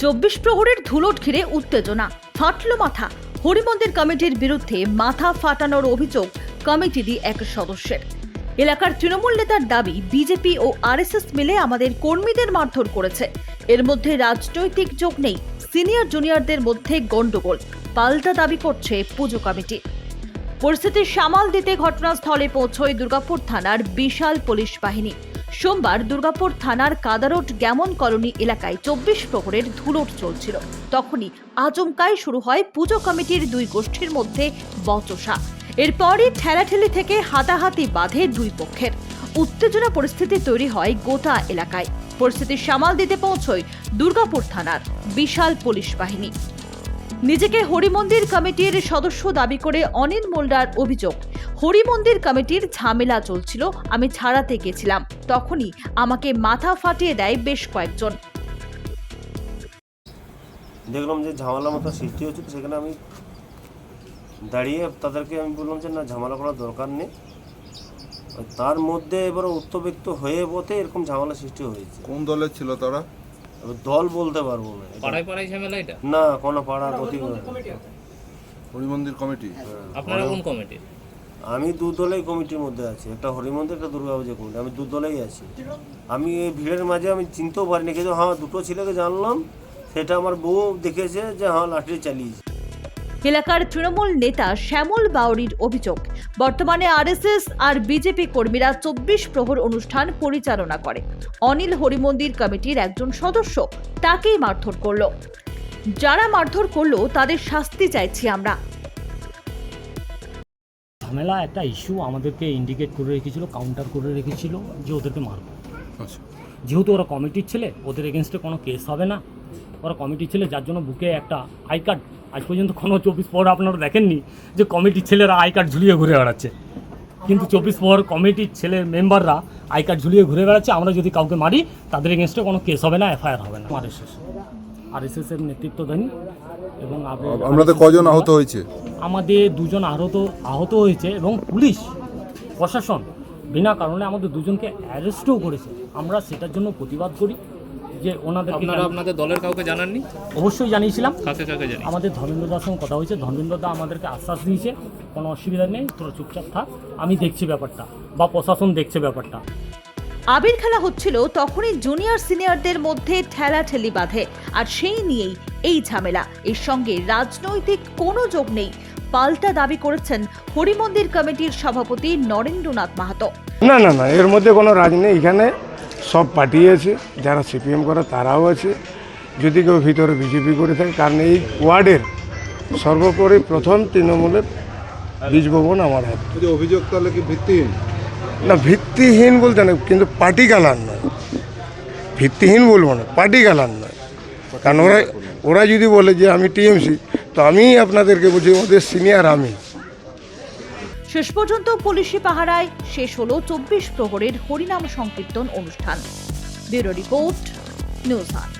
চব্বিশ প্রহরের ধুলোট ঘিরে উত্তেজনা, ফাটল মাথা। হরিমন্দির কমিটির বিরুদ্ধে মাথা ফাটানোর অভিযোগ কমিটিরই এক সদস্যের। এলাকার তৃণমূল নেতার দাবি, বিজেপি ও আরএসএস মিলে আমাদের কর্মীদের মারধর করেছে। এর মধ্যে রাজনৈতিক যোগ নেই, সিনিয়র জুনিয়রদের মধ্যে গন্ডগোল পাল্টা দাবি করছে পুজো কমিটি। পরিস্থিতি সামাল দিতে ঘটনাস্থলে পৌঁছয় দুর্গাপুর থানার বিশাল পুলিশ বাহিনী। সোমবার দুর্গাপুর থানার কাদারোট গ্যামন কলোনি এলাকায় চব্বিশ প্রহরের ধুলোট চলছিল। তখনই আচমকায় শুরু হয় পুজো কমিটির দুই গোষ্ঠীর মধ্যে বচসা। এরপরই ঠেলাঠেলি থেকে হাতাহাতি বাঁধে দুই পক্ষের। উত্তেজনা পরিস্থিতি তৈরি হয় গোটা এলাকায়। পরিস্থিতি সামাল দিতে পৌঁছয় দুর্গাপুর থানার বিশাল পুলিশ বাহিনী। নিজেকে হরিমন্দির কমিটির সদস্য দাবি করে অনিল মোল্ডার অভিযোগ। হরিমন্দির কমিটির ঝামেলা চলছিল আমি ছাড়াতে গেছিলাম। তখনই আমাকে মাথা ফাটিয়ে দেয় বেশ কয়েকজন। দেখলাম যে ঝামেলা মতো সৃষ্টি হচ্ছে তো সেখানে আমি দাঁড়িয়ে তাদেরকে আমি বললাম যে না ঝামেলা করার দরকার নেই। তার মধ্যে এবার উত্তব্যক্ত হয়ে পথে এরকম ঝামেলা সৃষ্টি হয়েছে। কোন দলের ছিল তারা? দল বলতে পারব না। পাড়ায় পাড়ায় ঝামেলা এটা? না কোনো পাড়া প্রতি হরিমন্দির কমিটি আপনারা কোন কমিটি? আমি দু দলেই কমিটির মধ্যে আছি। একটা হরিমন্দির একটা দুর্গা দুর্গাপূজা কমিটি। আমি দু দলেই আছি। আমি এই ভিড়ের মাঝে আমি চিনতেও পারিনি কিন্তু হ্যাঁ দুটো ছেলেকে জানলাম। সেটা আমার বউ দেখেছে যে হ্যাঁ লাঠি চালিয়েছে। এলাকার তৃণমূল নেতা শ্যামল বাউরির অভিযোগ বর্তমানে আরএসএস আর বিজেপি কর্মীরা চব্বিশ প্রহর অনুষ্ঠান পরিচালনা করে। অনিল হরিমন্দির কমিটির একজন সদস্য তাকেই মারধর করল। যারা মারধর করল তাদের শাস্তি চাইছি আমরা। ঝামেলা একটা ইস্যু আমাদেরকে ইন্ডিকেট করে রেখেছিল কাউন্টার করে রেখেছিল যে ওদেরকে মারব। আচ্ছা। যেহেতু ওরা কমিটির ছেলে ওদের এগেনস্টে কোনো কেস হবে না। ওরা কমিটির ছেলে যার জন্য বুকে একটা আই কার্ড আজ পর্যন্ত কোনো চব্বিশ পর আপনারা দেখেননি যে কমিটির ছেলেরা আই কার্ড ঝুলিয়ে ঘুরে বেড়াচ্ছে। কিন্তু চব্বিশ পর কমিটির ছেলে মেম্বাররা আই কার্ড ঝুলিয়ে ঘুরে বেড়াচ্ছে আমরা যদি কাউকে মারি তাদের এগেনস্টে কোনো কেস হবে না এফআইআর হবে না। R S S R S এসের নেতৃত্ব দেন এবং আপনাদের কজন আহত হয়েছে? আমাদের দুজন আহত আহত হয়েছে এবং পুলিশ প্রশাসন বিনা কারণে আমাদের দুজনকে অ্যারেস্টও করেছে। আমরা সেটার জন্য প্রতিবাদ করি। যে ওনাদেরকে আপনারা আপনাদের দলের কাউকে জানাননি? অবশ্যই জানিয়েছিলাম। কাকে কাকে জানি আমাদের ধর্মেন্দ্র দার সঙ্গে কথা হয়েছে ধর্মেন্দ্র দা আমাদেরকে আশ্বাস দিয়েছে কোনো অসুবিধা নেই তোরা চুপচাপ থাক আমি দেখছি ব্যাপারটা বা প্রশাসন দেখছে ব্যাপারটা। আবির খেলা হচ্ছিল তখনই জুনিয়র সিনিয়রদের মধ্যে ঠেলাঠেলি বাঁধে আর সেই নিয়েই এই ঝামেলা। এর সঙ্গে রাজনৈতিক কোনো যোগ নেই। পাল্টা দাবি করেছেন হরিমন্দির কমিটির সভাপতি নরেন্দ্রনাথ মাহাতো। না না না এর মধ্যে কোনো রাজ নেই। এখানে সব পার্টি আছে যারা সিপিএম করে তারাও আছে। যদি কেউ ভিতরে বিজেপি করে থাকে কারণ এই ওয়ার্ডের সর্বোপরি প্রথম তৃণমূলের বীজভবন আমার হাতে। অভিযোগ তাহলে কি ভিত্তিহীন? না ভিত্তিহীন বলতে না কিন্তু পার্টি গালার নয়। ভিত্তিহীন বলব না পার্টি গালার নয়। কারণ ওরা ওরা যদি বলে যে আমি টিএমসি তো আমি আপনাদেরকে বলছি ওদের সিনিয়র আমি। শেষ পর্যন্ত পুলিশি পাহারায় শেষ হলো চব্বিশ প্রহরের হরিনাম সংকীর্তন অনুষ্ঠান। ব্যুরো রিপোর্ট, নিউজ আট